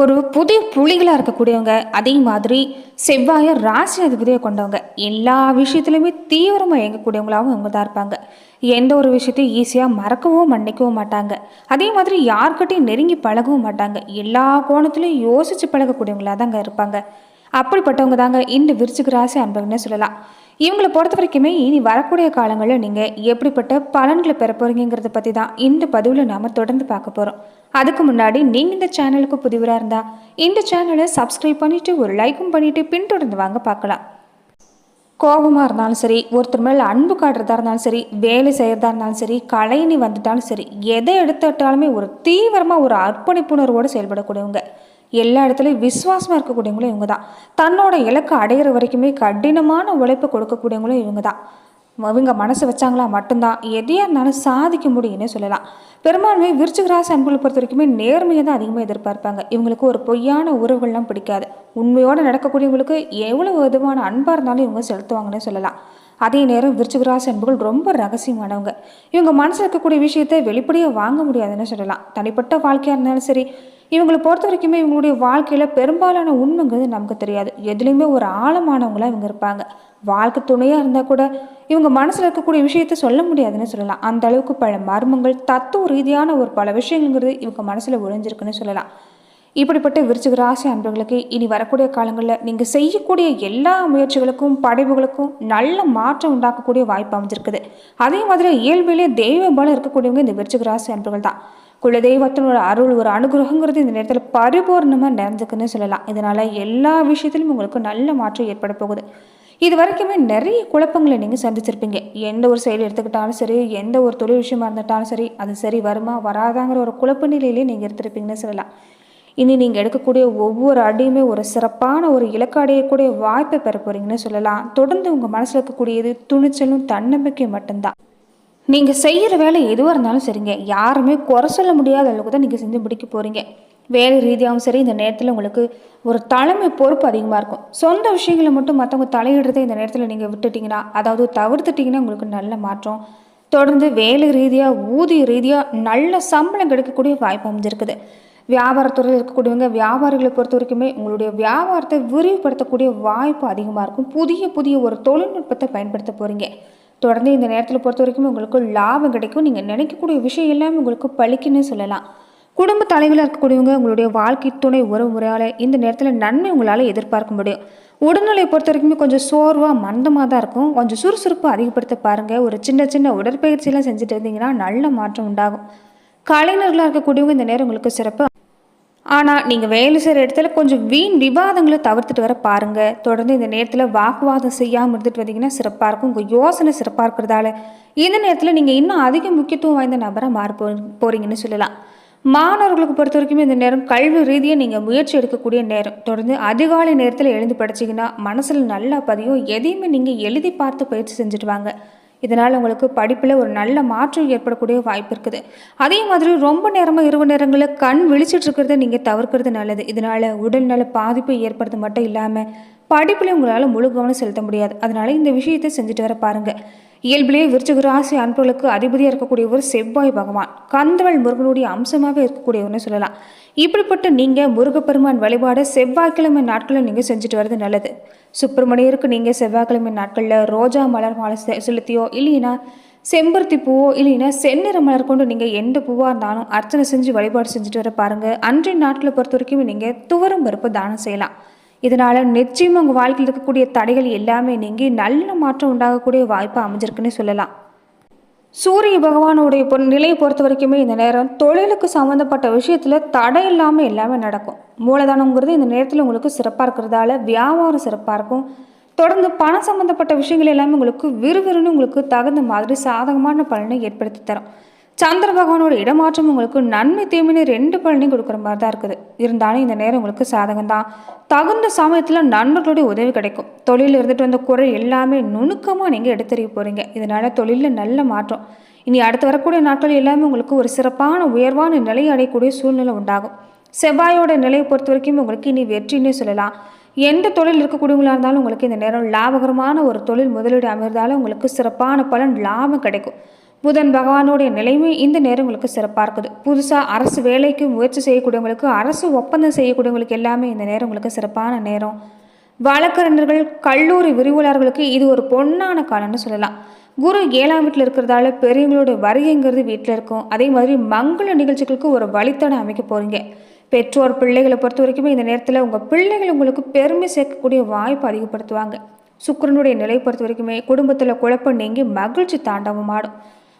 ஒரு புதிய புலிகளாக இருக்கக்கூடியவங்க அதே மாதிரி செவ்வாயை ராசி அதிபதியை கொண்டவங்க எல்லா விஷயத்துலையுமே தீவிரமாக இயங்கக்கூடியவங்களாகவும் அவங்க தான் இருப்பாங்க. எந்த ஒரு விஷயத்தையும் ஈஸியாக மறக்கவும் மன்னிக்கவும் மாட்டாங்க. அதே மாதிரி யார்கிட்டையும் நெருங்கி பழகவும் மாட்டாங்க. எல்லா கோணத்துலையும் யோசித்து பழகக்கூடியவங்களாக தாங்க இருப்பாங்க. அப்படிப்பட்டவங்க தாங்க இந்த விருச்சிக ராசி அன்பர்கள்னு சொல்லலாம். இவங்களை பொறுத்த வரைக்குமே இனி வரக்கூடிய காலங்களில் நீங்கள் எப்படிப்பட்ட பலன்களை பெற போகிறீங்கிறத பற்றி தான் இந்த பதிவில் நாம் தொடர்ந்து பார்க்க போகிறோம் அதுக்கு முன்னாடி நீங்கள் இந்த சேனலுக்கு புதிவராக இருந்தால் இந்த சேனலை சப்ஸ்கிரைப் பண்ணிவிட்டு ஒரு லைக்கும் பண்ணிவிட்டு பின்தொடர்ந்து வாங்க பார்க்கலாம். கோபமாக இருந்தாலும் சரி ஒருத்தர் மேலே அன்பு காட்டுறதா இருந்தாலும் சரி வேலை செய்கிறதா இருந்தாலும் சரி கலைனி வந்துட்டாலும் சரி எதை எடுத்துட்டாலுமே ஒரு தீவிரமாக ஒரு அர்ப்பணிப்புணர்வோடு செயல்படக்கூடியவங்க. எல்லா இடத்துலையும் விசுவாசமாக இருக்கக்கூடியவங்களும் இவங்க தான் தன்னோட இலக்கை அடையிற வரைக்குமே கடினமான உழைப்பு கொடுக்கக்கூடியவங்களும் இவங்க தான் இவங்க மனசு வச்சாங்களா மட்டும்தான். எதையாக இருந்தாலும் சாதிக்க முடியும்னு சொல்லலாம். பெரும்பான்மை விருச்சிகராசி அன்புகளை பொறுத்த வரைக்குமே நேர்மையை தான் அதிகமாக எதிர்பார்ப்பாங்க. இவங்களுக்கு ஒரு பொய்யான உறவுகள்லாம் பிடிக்காது. உண்மையோடு நடக்கக்கூடியவங்களுக்கு எவ்வளோ விதமான அன்பாக இருந்தாலும் இவங்க செலுத்துவாங்கன்னு சொல்லலாம். அதே நேரம் விருச்சிகராசி அன்புகள் ரொம்ப ரகசியமானவங்க. இவங்க மனசில் இருக்கக்கூடிய விஷயத்தை வெளிப்படையாக வாங்க முடியாதுன்னு சொல்லலாம். தனிப்பட்ட வாழ்க்கையாக இருந்தாலும் சரி இவங்களை பொறுத்த வரைக்குமே இவங்களுடைய வாழ்க்கையில் பெரும்பாலான உண்மைங்கிறது நமக்கு தெரியாது. எதுலேயுமே ஒரு ஆழமானவங்களாக இவங்க இருப்பாங்க. வாழ்க்கை துணையாக இருந்தால் கூட இவங்க மனசில் இருக்கக்கூடிய விஷயத்த சொல்ல முடியாதுன்னு சொல்லலாம். அந்த அளவுக்கு பல மர்மங்கள் தத்துவ ரீதியான ஒரு பல விஷயங்கிறது இவங்க மனசில் ஒழிஞ்சிருக்குன்னு சொல்லலாம். இப்படிப்பட்ட விருச்சிக ராசி அன்பர்களுக்கு இனி வரக்கூடிய காலங்களில் நீங்கள் செய்யக்கூடிய எல்லா முயற்சிகளுக்கும் படைவுகளுக்கும் நல்ல மாற்றம் உண்டாக்கக்கூடிய வாய்ப்பு அமைஞ்சிருக்குது. அதே மாதிரி இயல்பிலே தெய்வ பலம் இருக்கக்கூடியவங்க இந்த விருச்சிக ராசி அன்பர்கள் தான். குலதெய்வத்தினோட அருள் ஒரு அனுகிரகங்கிறது இந்த நேரத்தில் பரிபூர்ணமாக நிறைஞ்சுக்குன்னு சொல்லலாம். இதனால் எல்லா விஷயத்திலும் உங்களுக்கு நல்ல மாற்றம் ஏற்பட போகுது. இது வரைக்குமே நிறைய குழப்பங்களை நீங்கள் சந்திச்சிருப்பீங்க. எந்த ஒரு செயல் எடுத்துக்கிட்டாலும் சரி எந்த ஒரு தொழில் விஷயமா இருந்துட்டாலும் சரி அது சரி வருமா வராதாங்கிற ஒரு குழப்ப நிலையிலே நீங்கள் எடுத்திருப்பீங்கன்னு சொல்லலாம். இனி நீங்கள் எடுக்கக்கூடிய ஒவ்வொரு அடியுமே ஒரு சிறப்பான ஒரு இலக்கு அடையக்கூடிய வாய்ப்பை பெற போகிறீங்கன்னு சொல்லலாம். தொடர்ந்து உங்கள் மனசில் இருக்கக்கூடியது துணிச்சலும் தன்னம்பிக்கையும் மட்டும்தான். நீங்கள் செய்கிற வேலை எதுவாக இருந்தாலும் சரிங்க. யாருமே குறை சொல்ல முடியாத அளவுக்கு தான் நீங்கள் செஞ்சு முடிக்க போகிறீங்க வேலை ரீதியாகவும் சரி இந்த நேரத்தில் உங்களுக்கு ஒரு தலைமை பொறுப்பு அதிகமாக இருக்கும். சொந்த விஷயங்களை மட்டும் மற்றவங்க தலையிடுறதை இந்த நேரத்தில் நீங்கள் விட்டுட்டிங்கன்னா அதாவது தவிர்த்துட்டிங்கன்னா உங்களுக்கு நல்ல மாற்றம். தொடர்ந்து வேலை ரீதியாக ஊதிய ரீதியாக நல்ல சம்பளம் கிடைக்கக்கூடிய வாய்ப்பு அமைஞ்சிருக்குது. வியாபாரத்துறையில் இருக்கக்கூடியவங்க வியாபாரிகளை பொறுத்த வரைக்குமே உங்களுடைய வியாபாரத்தை விரிவுபடுத்தக்கூடிய வாய்ப்பு அதிகமாக இருக்கும். புதிய புதிய ஒரு தொழில்நுட்பத்தை பயன்படுத்த போகிறீங்க தொடர்ந்து இந்த நேரத்தில் பொறுத்த வரைக்கும் உங்களுக்கு லாபம் கிடைக்கும். நீங்கள் நினைக்கக்கூடிய விஷயம் எல்லாமே உங்களுக்கு பழிக்குன்னு சொல்லலாம். குடும்ப தலைவலாக இருக்கக்கூடியவங்க உங்களுடைய வாழ்க்கை துணை உறவு முறையால் இந்த நேரத்தில் நன்மை உங்களால் எதிர்பார்க்க முடியும். உடல்நிலையை பொறுத்த வரைக்குமே கொஞ்சம் சோர்வாக மந்தமாக தான் இருக்கும். கொஞ்சம் சுறுசுறுப்பு அதிகப்படுத்த பாருங்கள் ஒரு சின்ன சின்ன உடற்பயிற்சியெல்லாம் செஞ்சுட்டு இருந்தீங்கன்னா நல்ல மாற்றம் உண்டாகும். கலைஞர்களாக இருக்கக்கூடியவங்க இந்த நேரம் உங்களுக்கு சிறப்பு. ஆனால் நீங்கள் வேலை செய்கிற இடத்துல கொஞ்சம் வீண் விவாதங்களை தவிர்த்துட்டு வர பாருங்கள் தொடர்ந்து இந்த நேரத்தில் வாக்குவாதம் செய்யாமல் இருந்துட்டு வந்தீங்கன்னா சிறப்பாக இருக்கும். உங்கள் யோசனை சிறப்பாக இருக்கிறதால இந்த நேரத்தில் நீங்கள் இன்னும் அதிக முக்கியத்துவம் வாய்ந்த நபராக மாற போ போகிறீங்கன்னு சொல்லலாம். மாணவர்களுக்கு பொறுத்த வரைக்கும் இந்த நேரம் கல்வி ரீதியாக நீங்கள் முயற்சி எடுக்கக்கூடிய நேரம். தொடர்ந்து அதிகாலை நேரத்தில் எழுந்து படிச்சிங்கன்னா மனசில் நல்லா பதியும். எதையுமே நீங்கள் எழுதி பார்த்து பயிற்சி செஞ்சுட்டு வாங்க. இதனால் உங்களுக்கு படிப்பில் ஒரு நல்ல மாற்றம் ஏற்படக்கூடிய வாய்ப்பு இருக்குது. அதே மாதிரி ரொம்ப நேரமாக இரவு நேரங்களில் கண் விழிச்சிட்டு இருக்கிறத நீங்கள் தவிர்க்கிறது நல்லது. இதனால் உடல்நல பாதிப்பு ஏற்படுறது மட்டும் இல்லாமல் படிப்பில் உங்களால் முழு கவனம் செலுத்த முடியாது. அதனால் இந்த விஷயத்தை செஞ்சுட்டு வர பாருங்கள் இயல்பிலேயே விருச்சிக ராசி அன்புகளுக்கு அதிபதியாக இருக்கக்கூடிய ஒரு செவ்வாய் பகவான் கந்தவள் முருகனுடைய அம்சமாகவே இருக்கக்கூடியவர்னு சொல்லலாம். இப்படிப்பட்ட நீங்கள் முருகப்பெருமான் வழிபாடு செவ்வாய்க்கிழமை நாட்களில் நீங்கள் செஞ்சுட்டு வர்றது நல்லது. சுப்பிரமணியருக்கு நீங்கள் செவ்வாய்க்கிழமை நாட்களில் ரோஜா மலர் மாலை செ- செலுத்தியோ இல்லைன்னா செம்பருத்தி பூவோ இல்லைன்னா செந்நிற மலர் கொண்டு நீங்கள் எந்த பூவாக இருந்தாலும் அர்ச்சனை செஞ்சு வழிபாடு செஞ்சுட்டு வர பாருங்கள் அன்றைய நாட்களை பொறுத்த வரைக்கும் நீங்கள் துவரம் பருப்பு தானம் செய்யலாம். இதனால் நிச்சயம் உங்கள் வாழ்க்கையில் இருக்கக்கூடிய தடைகள் எல்லாமே நீங்கி நல்ல மாற்றம் உண்டாகக்கூடிய வாய்ப்பு அமைஞ்சிருக்குன்னு சொல்லலாம். சூரிய பகவானுடைய பொ நிலையை பொறுத்த வரைக்குமே இந்த நேரம் தொழிலுக்கு சம்மந்தப்பட்ட விஷயத்தில் தடை இல்லாமல் எல்லாமே நடக்கும். மூலதனங்கிறது இந்த நேரத்தில் உங்களுக்கு சிறப்பாக இருக்கிறதால வியாபாரம் சிறப்பாக இருக்கும். தொடர்ந்து பணம் சம்மந்தப்பட்ட விஷயங்கள் எல்லாமே உங்களுக்கு விறுவிறுன்னு உங்களுக்கு தகுந்த மாதிரி சாதகமான பலனை ஏற்படுத்தி தரும். சந்திர பகவானோட இடமாற்றம் உங்களுக்கு நன்மை தீமைன்னு ரெண்டு பலனையும் கொடுக்குற மாதிரி தான் இருக்குது. இருந்தாலும் இந்த நேரம் உங்களுக்கு சாதகம் தான் தகுந்த சமயத்தில் நண்பர்களுடைய உதவி கிடைக்கும். தொழிலில் இருந்துட்டு வந்த குறை எல்லாமே நுணுக்கமாக நீங்கள் எடுத்தறிய போகிறீங்க இதனால் தொழிலில் நல்ல மாற்றம். இனி அடுத்து வரக்கூடிய நாட்கள் எல்லாமே உங்களுக்கு ஒரு சிறப்பான உயர்வான நிலை அடையக்கூடிய சூழ்நிலை உண்டாகும். செவ்வாயோட நிலையை பொறுத்த வரைக்கும் உங்களுக்கு இனி வெற்றின்னு சொல்லலாம். எந்த தொழில் இருக்கக்கூடியவங்களா இருந்தாலும் உங்களுக்கு இந்த நேரம் லாபகரமான ஒரு தொழில் முதலீடு அமைந்தாலும் உங்களுக்கு சிறப்பான பலன் லாபம் கிடைக்கும். புதன் பகவானுடைய நிலைமை இந்த நேரங்களுக்கு சிறப்பாக இருக்குது புதுசாக அரசு வேலைக்கு முயற்சி செய்யக்கூடியவங்களுக்கு அரசு ஒப்பந்தம் செய்யக்கூடியவங்களுக்கு எல்லாமே இந்த நேரம் உங்களுக்கு சிறப்பான நேரம். வழக்கறிஞர்கள் கல்லூரி விரிவுரையாளர்களுக்கு இது ஒரு பொன்னான காலம்னு சொல்லலாம். குரு ஏழாம் வீட்டில் இருக்கிறதால பெரியவங்களோட வருகைங்கிறது வீட்டில் இருக்கும். அதே மாதிரி மங்கள நிகழ்ச்சிகளுக்கு ஒரு வழித்தடம் அமைக்க போகிறீங்க பெற்றோர் பிள்ளைகளை பொறுத்த வரைக்குமே இந்த நேரத்தில் உங்கள் பிள்ளைகள் உங்களுக்கு பெருமை சேர்க்கக்கூடிய வாய்ப்பு அதிகப்படுத்துவாங்க. சுக்கிரனுடைய நிலை பொறுத்த வரைக்குமே குடும்பத்தில் குழப்பம் நீங்கி மகிழ்ச்சி தாண்டவமாடும்.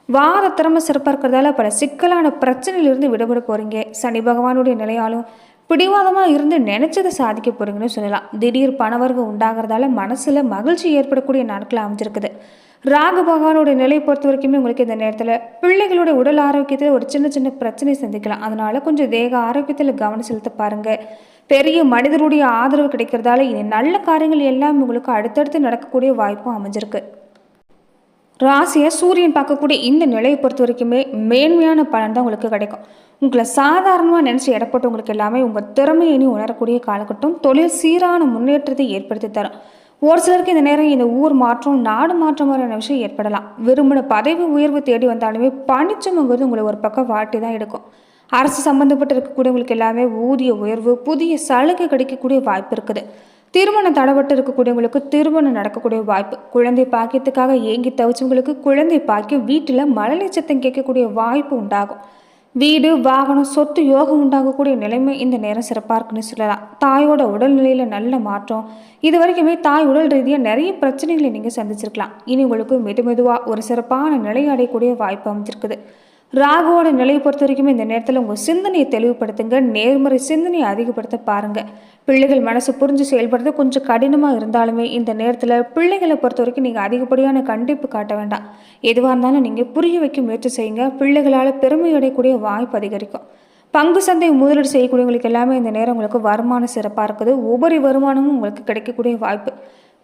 வார திறமை சிறப்பாக இருக்கிறதால பல சிக்கலான பிரச்சனையிலிருந்து விடுபட போகிறீங்க சனி பகவானுடைய நிலையாலும் பிடிவாதமாக இருந்து நினைச்சதை சாதிக்க போறீங்கன்னு சொல்லலாம். திடீர் பணவர்வு உண்டாகிறதால மனசில் மகிழ்ச்சி ஏற்படக்கூடிய நாட்கள் அமைஞ்சிருக்குது. ராகு பகவானுடைய நிலையை பொறுத்த வரைக்குமே உங்களுக்கு இந்த நேரத்தில் பிள்ளைகளுடைய உடல் ஆரோக்கியத்தில் ஒரு சின்ன சின்ன பிரச்சனை சந்திக்கலாம். அதனால கொஞ்சம் தேக ஆரோக்கியத்தில் கவனம் செலுத்த பாருங்க. பெரிய மனிதருடைய ஆதரவு கிடைக்கிறதால இனி நல்ல காரியங்கள் எல்லாம் உங்களுக்கு அடுத்தடுத்து நடக்கக்கூடிய வாய்ப்பும் அமைஞ்சிருக்கு. ராசியை சூரியன் பார்க்கக்கூடிய இந்த நிலையை பொறுத்த வரைக்குமே மேன்மையான பலன் தான் உங்களுக்கு கிடைக்கும். உங்களை சாதாரணமாக நினச்சி இடப்பட்டவங்களுக்கு எல்லாமே உங்கள் திறமையை இனி உணரக்கூடிய காலகட்டம் தொழில் சீரான முன்னேற்றத்தை ஏற்படுத்தி தரும். ஒரு சிலருக்கு இந்த நேரம் இந்த ஊர் மாற்றம் நாடு மாற்றம் மாதிரியான விஷயம் ஏற்படலாம். விரும்பின பதவி உயர்வு தேடி வந்தாலுமே பணிச்சமங்கிறது உங்களை ஒரு பக்கம் வாட்டி தான் எடுக்கும். அரசு சம்மந்தப்பட்டு இருக்கக்கூடியவங்களுக்கு எல்லாமே ஊதிய உயர்வு புதிய சலுகை கிடைக்கக்கூடிய வாய்ப்பு இருக்குது. திருமணம் தடப்பட்டு இருக்கக்கூடியவங்களுக்கு திருமணம் நடக்கக்கூடிய வாய்ப்பு குழந்தை பாக்கியத்துக்காக ஏங்கி தவிச்சவங்களுக்கு குழந்தை பாக்கியம் வீட்டில் மழலை கேட்கக்கூடிய வாய்ப்பு உண்டாகும். வீடு வாகனம் சொத்து யோகம் உண்டாகக்கூடிய நிலைமை இந்த நேரம் சிறப்பாக இருக்குன்னு சொல்லலாம். தாயோட உடல்நிலையில் நல்ல மாற்றம். இது வரைக்குமே தாய் உடல் ரீதியாக நிறைய பிரச்சனைகளை நீங்கள் சந்திச்சிருக்கலாம். இனி உங்களுக்கு மெது மெதுவாக ஒரு சிறப்பான நிலை அடையக்கூடிய வாய்ப்பு அமைஞ்சிருக்குது. ராகுவோட நிலையை பொறுத்த வரைக்கும் இந்த நேரத்தில் உங்கள் சிந்தனையை தெளிவுபடுத்துங்க. நேர்மறை சிந்தனையை அதிகப்படுத்த பாருங்கள் பிள்ளைகள் மனசு புரிஞ்சு செயல்படுறது கொஞ்சம் கடினமாக இருந்தாலுமே இந்த நேரத்தில் பிள்ளைகளை பொறுத்த வரைக்கும் நீங்கள் அதிகப்படியான கண்டிப்பு காட்ட வேண்டாம். எதுவாக இருந்தாலும் நீங்கள் புரிய வைக்க முயற்சி செய்யுங்க. பிள்ளைகளால் பெருமையடையக்கூடிய வாய்ப்பு அதிகரிக்கும். பங்கு சந்தை முதலீடு செய்யக்கூடியவங்களுக்கு எல்லாமே இந்த நேரம் உங்களுக்கு வருமானம் சிறப்பாக இருக்குது. உபரி வருமானமும் உங்களுக்கு கிடைக்கக்கூடிய வாய்ப்பு.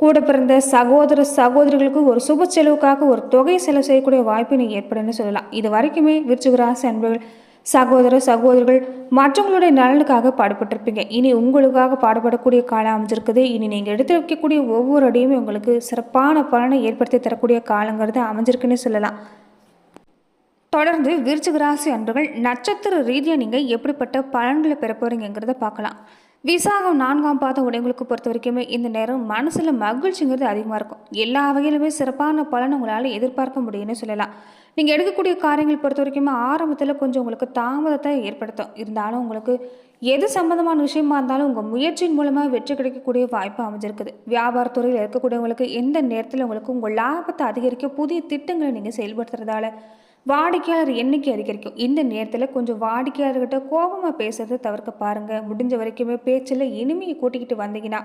கூட பிறந்த சகோதர சகோதரிகளுக்கு ஒரு சுப செலவுக்காக ஒரு தொகை செலவு செய்யக்கூடிய வாய்ப்பு நீங்கள் ஏற்படுன்னு சொல்லலாம். இது வரைக்குமே விருச்சிகராசி அன்பர்கள் சகோதர சகோதரிகள் மற்றவங்களுடைய நலனுக்காக பாடுபட்டிருப்பீங்க. இனி உங்களுக்காக பாடுபடக்கூடிய காலம் அமைஞ்சிருக்குது. இனி நீங்கள் எடுத்து வைக்கக்கூடிய ஒவ்வொரு அடியுமே உங்களுக்கு சிறப்பான பலனை ஏற்படுத்தி தரக்கூடிய காலங்கிறது அமைஞ்சிருக்குன்னு சொல்லலாம். தொடர்ந்து விருச்சிகராசி அன்பர்கள் நட்சத்திர ரீதியாக நீங்கள் எப்படிப்பட்ட பலன்களை பெற போகிறீங்கிறத பார்க்கலாம். விசாகம் நான்காம் பாதம் உடையவங்களுக்கு பொறுத்த வரைக்குமே இந்த நேரம் மனசில் மகிழ்ச்சிங்கிறது அதிகமாக இருக்கும். எல்லா வகையிலுமே சிறப்பான பலன் உங்களால் எதிர்பார்க்க முடியும்னு சொல்லலாம். நீங்கள் எடுக்கக்கூடிய காரியங்கள் பொறுத்த வரைக்குமே ஆரம்பத்தில் கொஞ்சம் உங்களுக்கு தாமதத்தை ஏற்படுத்தும். இருந்தாலும் உங்களுக்கு எது சம்மந்தமான விஷயமா இருந்தாலும் உங்கள் முயற்சியின் மூலமாக வெற்றி கிடைக்கக்கூடிய வாய்ப்பு அமைஞ்சிருக்குது. வியாபாரத்துறையில் இருக்கக்கூடியவங்களுக்கு எந்த நேரத்தில் உங்களுக்கு உங்கள் லாபத்தை அதிகரிக்க புதிய திட்டங்களை நீங்கள் செயல்படுத்துறதால வாடிக்கையாளர் எண்ணிக்கை அதிகரிக்கும். இந்த நேரத்தில் கொஞ்சம் வாடிக்கையாளர்கிட்ட கோபமாக பேசுகிறத தவிர்க்க பாருங்கள் முடிஞ்ச வரைக்குமே பேச்சில் இனிமையை கூட்டிக்கிட்டு வந்தீங்கன்னா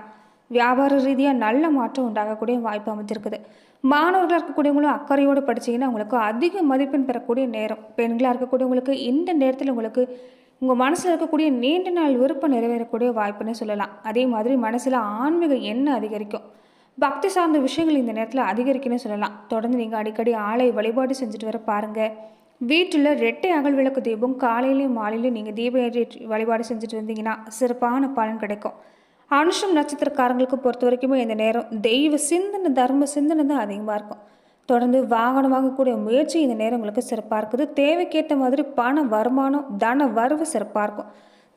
வியாபார ரீதியாக நல்ல மாற்றம் உண்டாகக்கூடிய வாய்ப்பு அமைஞ்சிருக்குது. மாணவர்களாக இருக்கக்கூடியவங்களும் அக்கறையோடு படிச்சிங்கன்னா உங்களுக்கு அதிக மதிப்பெண் பெறக்கூடிய நேரம். பெண்களாக இருக்கக்கூடியவங்களுக்கு இந்த நேரத்தில் உங்களுக்கு உங்கள் மனசில் இருக்கக்கூடிய நீண்ட நாள் விருப்பம் நிறைவேறக்கூடிய வாய்ப்புன்னு சொல்லலாம். அதே மாதிரி மனசில் ஆன்மீக எண்ணம் அதிகரிக்கும். பக்தி சார்ந்த விஷயங்கள் இந்த நேரத்தில் அதிகரிக்குன்னு சொல்லலாம். தொடர்ந்து நீங்கள் அடிக்கடி ஆலை வழிபாடு செஞ்சுட்டு வர பாருங்கள் வீட்டில் ரெட்டை அகல் விளக்கு தீபம் காலையிலையும் மாலையிலையும் நீங்கள் தீப ஏற்றி வழிபாடு செஞ்சுட்டு வந்தீங்கன்னா சிறப்பான பலன் கிடைக்கும். அனுஷம் நட்சத்திரக்காரங்களுக்கு பொறுத்த வரைக்குமே இந்த நேரம் தெய்வ சிந்தனை தர்ம சிந்தனை தான் அதிகமாக இருக்கும். தொடர்ந்து வாகனம் வாங்கக்கூடிய முயற்சி இந்த நேரம் உங்களுக்கு சிறப்பாக இருக்குது. தேவைக்கேற்ற மாதிரி பண வருமானம் தன வரவு சிறப்பாக இருக்கும்.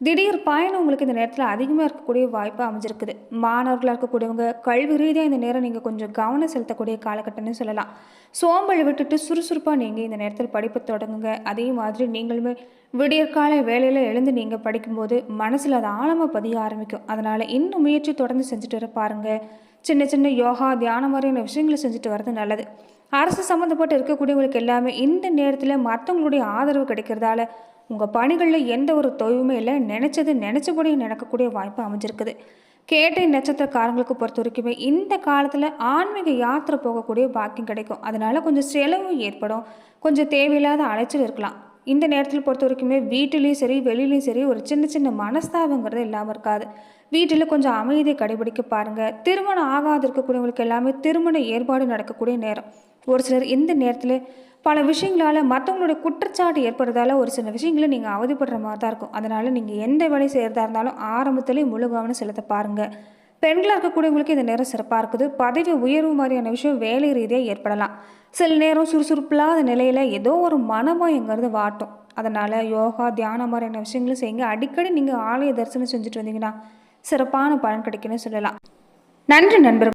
திடீர் பயணம் உங்களுக்கு இந்த நேரத்தில் அதிகமாக இருக்கக்கூடிய வாய்ப்பு அமைஞ்சிருக்குது. மாணவர்களாக இருக்கக்கூடியவங்க கல்வி ரீதியாக இந்த நேரம் நீங்கள் கொஞ்சம் கவனம் செலுத்தக்கூடிய காலகட்டம்னு சொல்லலாம். சோம்பல் விட்டுட்டு சுறுசுறுப்பாக நீங்கள் இந்த நேரத்தில் படிப்பு தொடங்குங்க. அதே மாதிரி நீங்களுமே விடியற்கால வேலையில் எழுந்து நீங்கள் படிக்கும்போது மனசில் அது ஆழமாக பதிய ஆரம்பிக்கும். அதனால் இன்னும் முயற்சி தொடர்ந்து செஞ்சுட்டு வர பாருங்கள் சின்ன சின்ன யோகா தியானம் மாதிரியான விஷயங்களை செஞ்சுட்டு வர்றது நல்லது. அரசு சம்மந்தப்பட்டு இருக்கக்கூடியவங்களுக்கு எல்லாமே இந்த நேரத்தில் மற்றவங்களுடைய ஆதரவு கிடைக்கிறதால உங்கள் பணிகளில் எந்த ஒரு தொய்வுமே இல்லை. நினச்சது நினச்சபடி நடக்கக்கூடிய வாய்ப்பு அமைஞ்சிருக்குது. கேட்டை நட்சத்திரக்காரங்களுக்கு பொறுத்த வரைக்குமே இந்த காலத்தில் ஆன்மீக யாத்திரை போகக்கூடிய பாக்கியம் கிடைக்கும். அதனால் கொஞ்சம் செலவும் ஏற்படும். கொஞ்சம் தேவையில்லாத அலைச்சல் இருக்கலாம். இந்த நேரத்தில் பொறுத்த வரைக்குமே வீட்டிலையும் சரி வெளியிலையும் சரி ஒரு சின்ன சின்ன மனஸ்தாபங்கிறது இல்லாமல் இருக்காது. வீட்டில் கொஞ்சம் அமைதியை கடைபிடிக்க பாருங்கள் திருமணம் ஆகாது இருக்கக்கூடியவங்களுக்கு எல்லாமே திருமண ஏற்பாடு நடக்கக்கூடிய நேரம். ஒரு சிலர் இந்த நேரத்தில் பல விஷயங்களால் மற்றவங்களுடைய குற்றச்சாட்டு ஏற்படுறதால ஒரு சில விஷயங்களை நீங்கள் அவதிப்படுற மாதிரி தான் இருக்கும். அதனால் நீங்கள் எந்த வேலை செய்கிறதா இருந்தாலும் ஆரம்பத்திலே முழு கவனம் செலுத்த பாருங்கள் பெண்களாக இருக்கக்கூடியவங்களுக்கு இந்த நேரம் சிறப்பாக இருக்குது. பதவி உயர்வு மாதிரியான விஷயம் வேலை ரீதியாக ஏற்படலாம். சில நேரம் சுறுசுறுப்பில்லாத நிலையில் ஏதோ ஒரு மனமயங்கிறது வாட்டும். அதனால் யோகா தியானம் மாதிரியான விஷயங்களும் செய்யுங்க. அடிக்கடி நீங்கள் ஆலய தரிசனம் செஞ்சுட்டு வந்தீங்கன்னா சிறப்பான பலன் கிடைக்குன்னு சொல்லலாம். நன்றி நண்பர்கள்.